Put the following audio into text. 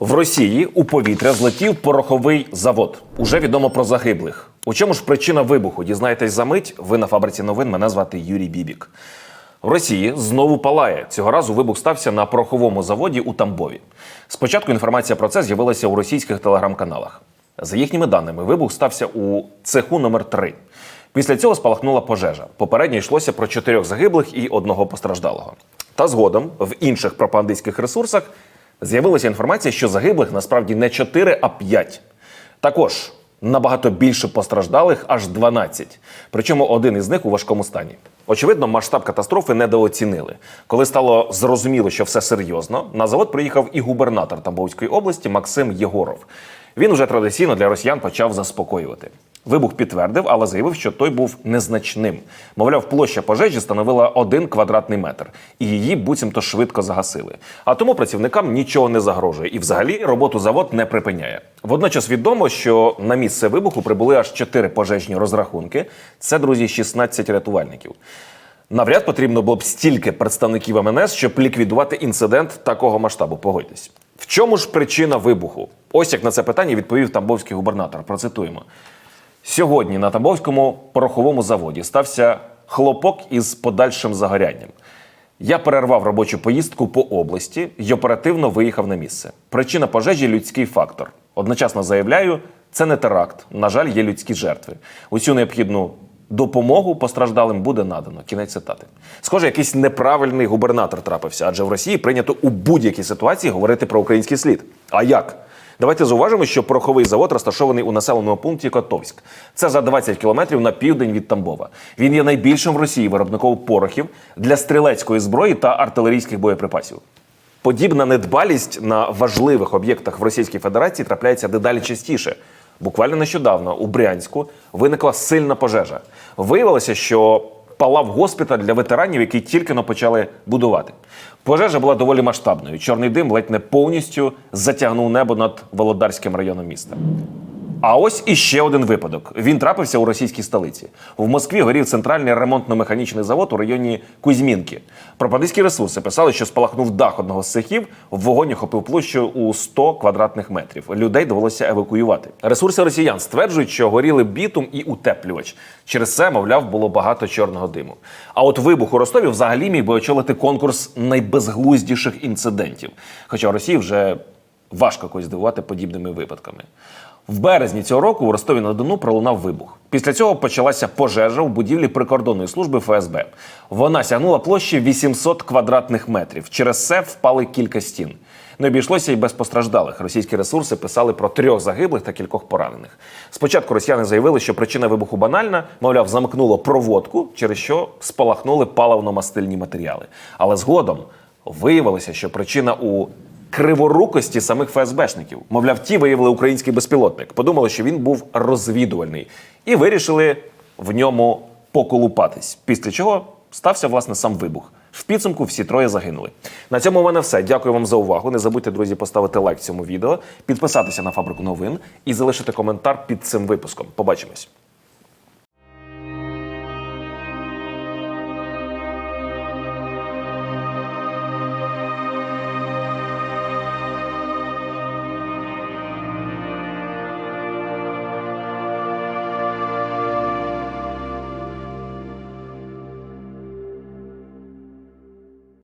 В Росії у повітря злетів пороховий завод. Уже відомо про загиблих. У чому ж причина вибуху? Дізнаєтесь за мить. Ви на фабриці новин. Мене звати Юрій Бібік. В Росії знову палає. Цього разу вибух стався на пороховому заводі у Тамбові. Спочатку інформація про це з'явилася у російських телеграм-каналах. За їхніми даними, вибух стався у цеху номер 3 Після цього спалахнула пожежа. Попередньо йшлося про чотирьох загиблих і одного постраждалого. Та згодом в інших пропагандистських ресурсах з'явилася інформація, що загиблих насправді не 4, а 5. Також набагато більше постраждалих аж 12. Причому один із них у важкому стані. Очевидно, масштаб катастрофи недооцінили. Коли стало зрозуміло, що все серйозно, на завод приїхав і губернатор Тамбовської області Максим Єгоров. Він уже традиційно для росіян почав заспокоювати. Вибух підтвердив, але заявив, що той був незначним. Мовляв, площа пожежі становила один квадратний метр, і її буцімто швидко загасили. А тому працівникам нічого не загрожує, і взагалі роботу завод не припиняє. Водночас відомо, що на місце вибуху прибули аж чотири пожежні розрахунки. Це друзі, 16 рятувальників. Навряд потрібно було б стільки представників МНС, щоб ліквідувати інцидент такого масштабу. Погодьтесь. В чому ж причина вибуху? Ось як на це питання відповів тамбовський губернатор. Процитуємо. Сьогодні на Тамбовському пороховому заводі стався хлопок із подальшим загорянням. Я перервав робочу поїздку по області і оперативно виїхав на місце. Причина пожежі людський фактор. Одночасно заявляю, це не теракт. На жаль, є людські жертви. Усю необхідну допомогу постраждалим буде надано. Кінець цитати. Схоже, якийсь неправильний губернатор трапився, адже в Росії прийнято у будь-якій ситуації говорити про український слід. А як? Давайте зауважимо, що пороховий завод розташований у населеному пункті Котовськ. Це за 20 кілометрів на південь від Тамбова. Він є найбільшим в Росії виробником порохів для стрілецької зброї та артилерійських боєприпасів. Подібна недбалість на важливих об'єктах в Російській Федерації трапляється дедалі частіше. Буквально нещодавно у Брянську виникла сильна пожежа. Виявилося, що палав госпіталь для ветеранів, який тільки но почали будувати. Пожежа була доволі масштабною. Чорний дим ледь не повністю затягнув небо над Володарським районом міста. А ось іще один випадок. Він трапився у російській столиці. В Москві горів центральний ремонтно-механічний завод у районі Кузьмінки. Пропагандистські ресурси писали, що спалахнув дах одного з цехів, вогонь охопив площу у 100 квадратних метрів. Людей довелося евакуювати. Ресурси росіян стверджують, що горіли бітум і утеплювач. Через це, мовляв, було багато чорного диму. А от вибух у Ростові взагалі міг би очолити конкурс найбезглуздіших інцидентів. Хоча Росії вже важко когось здивувати подібними випадками. В березні цього року у Ростові на Дону пролунав вибух. Після цього почалася пожежа у будівлі прикордонної служби ФСБ. Вона сягнула площі 800 квадратних метрів. Через це впали кілька стін. Не обійшлося й без постраждалих. Російські ресурси писали про трьох загиблих та кількох поранених. Спочатку росіяни заявили, що причина вибуху банальна, мовляв, замкнуло проводку, через що спалахнули паливно-мастильні матеріали. Але згодом виявилося, що причина у криворукості самих ФСБшників. Мовляв, ті виявили український безпілотник. Подумали, що він був розвідувальний, і вирішили в ньому поколупатись. Після чого стався власне сам вибух. В підсумку всі троє загинули. На цьому у мене все. Дякую вам за увагу. Не забудьте, друзі, поставити лайк цьому відео, підписатися на фабрику новин і залишити коментар під цим випуском. Побачимось.